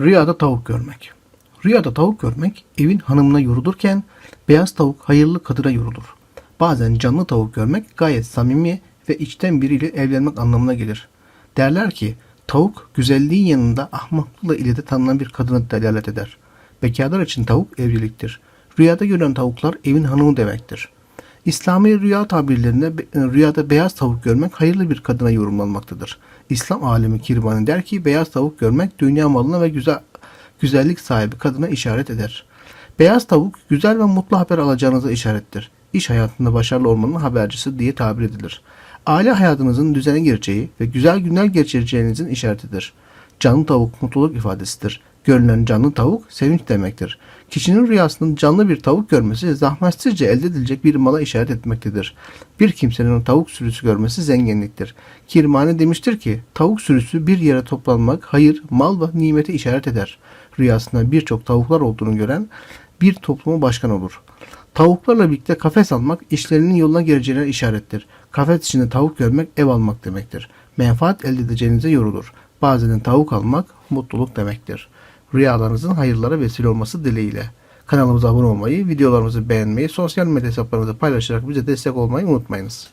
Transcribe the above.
Rüyada tavuk görmek. Rüyada tavuk görmek evin hanımına yorulurken beyaz tavuk hayırlı kadına yorulur. Bazen canlı tavuk görmek gayet samimi ve içten biriyle evlenmek anlamına gelir. Derler ki tavuk güzelliğin yanında ahmaklıkla ile de tanınan bir kadına delalet eder. Bekarlar için tavuk evliliktir. Rüyada görülen tavuklar evin hanımı demektir. İslami rüya tabirlerinde be- rüyada beyaz tavuk görmek hayırlı bir kadına yorumlanmaktadır. İslam alemi Kirvani der ki beyaz tavuk görmek dünya malına ve güzel güzellik sahibi kadına işaret eder. Beyaz tavuk güzel ve mutlu haber alacağınıza işarettir. İş hayatında başarılı olmanın habercisi diye tabir edilir. Aile hayatınızın düzene gireceği ve güzel günler geçireceğinizin işaretidir. Canlı tavuk mutluluk ifadesidir. Görülen canlı tavuk sevinç demektir. Kişinin rüyasının canlı bir tavuk görmesi zahmetsizce elde edilecek bir mala işaret etmektedir. Bir kimsenin tavuk sürüsü görmesi zenginliktir. Kirmani demiştir ki tavuk sürüsü bir yere toplanmak hayır, mal ve nimete işaret eder. Rüyasında birçok tavuklar olduğunu gören bir topluma başkan olur. Tavuklarla birlikte kafes almak işlerinin yoluna gireceğine işarettir. Kafes içinde tavuk görmek ev almak demektir. Menfaat elde edeceğinize yorulur. Bazen tavuk almak mutluluk demektir. Rüyalarınızın hayırlara vesile olması dileğiyle. Kanalımıza abone olmayı, videolarımızı beğenmeyi, sosyal medya hesaplarımızı paylaşarak bize destek olmayı unutmayınız.